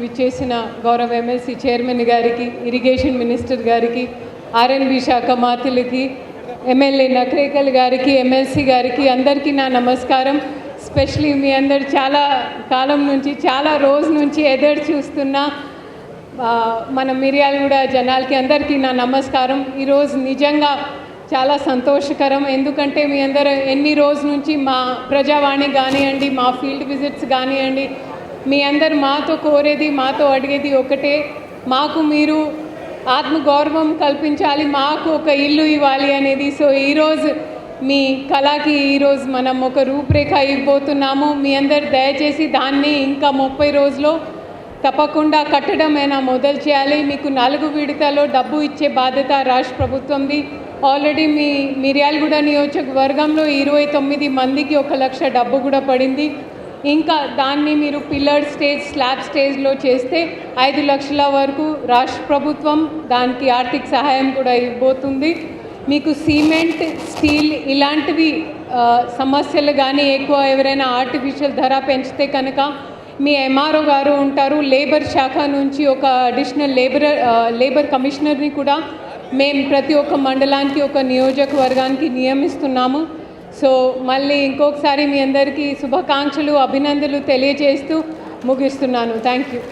విచ్చేసిన గౌరవ MLC chairman గారికి ఇరిగేషన్ మినిస్టర్ గారికి ఆర్ఎన్బి శాఖ మాతులకి ఎమ్మెల్యే నక్రేకల్ గారికి ఎమ్మెల్సీ గారికి అందరికీ నా నమస్కారం. స్పెషలీ మీ అందరు చాలా కాలం నుంచి చాలా రోజు నుంచి ఎదురు చూస్తున్న మన మిర్యాలగూడ జనాలకి అందరికీ నా నమస్కారం. ఈరోజు నిజంగా చాలా సంతోషకరం. ఎందుకంటే మీ అందరూ ఎన్ని రోజు నుంచి మా ప్రజావాణి కానివ్వండి మా ఫీల్డ్ విజిట్స్ కానివ్వండి మీ అందరు మాతో కోరేది మాతో అడిగేది ఒకటే. మాకు మీరు ఆత్మగౌరవం కల్పించాలి మాకు ఒక ఇల్లు ఇవ్వాలి అనేది. సో ఈరోజు మీ కళకి ఈరోజు మనం ఒక రూపురేఖ ఇవ్వబోతున్నాము. మీ అందరు దయచేసి దాన్ని ఇంకా ముప్పై రోజుల్లో తప్పకుండా కట్టడమైనా మొదలు చేయాలి. మీకు నాలుగు విడతలో డబ్బు ఇచ్చే బాధ్యత రాష్ట్ర ప్రభుత్వంది. ఆల్రెడీ మీ మిర్యాలగూడ నియోజకవర్గంలో ఇరవై తొమ్మిది మందికి ఒక లక్ష డబ్బు కూడా పడింది. ఇంకా దాన్ని మీరు పిల్లర్ స్టేజ్ స్లాబ్ స్టేజ్లో చేస్తే ఐదు లక్షల వరకు రాష్ట్ర ప్రభుత్వం దానికి ఆర్థిక సహాయం కూడా ఇవ్వబోతుంది. మీకు సిమెంట్ స్టీల్ ఇలాంటివి సమస్యలు కానీ ఎక్కువ ఎవరైనా ఆర్టిఫిషియల్ ధర పెంచితే కనుక మీ ఎంఆర్ఓ గారు ఉంటారు. లేబర్ శాఖ నుంచి ఒక అడిషనల్ లేబర్ లేబర్ కమిషనర్ని కూడా మేము ప్రతి ఒక్క మండలానికి ఒక నియోజకవర్గానికి నియమిస్తున్నాము. సో మళ్ళీ ఇంకొకసారి మీ అందరికీ శుభాకాంక్షలు అభినందనలు తెలియజేస్తూ ముగిస్తున్నాను. Thank you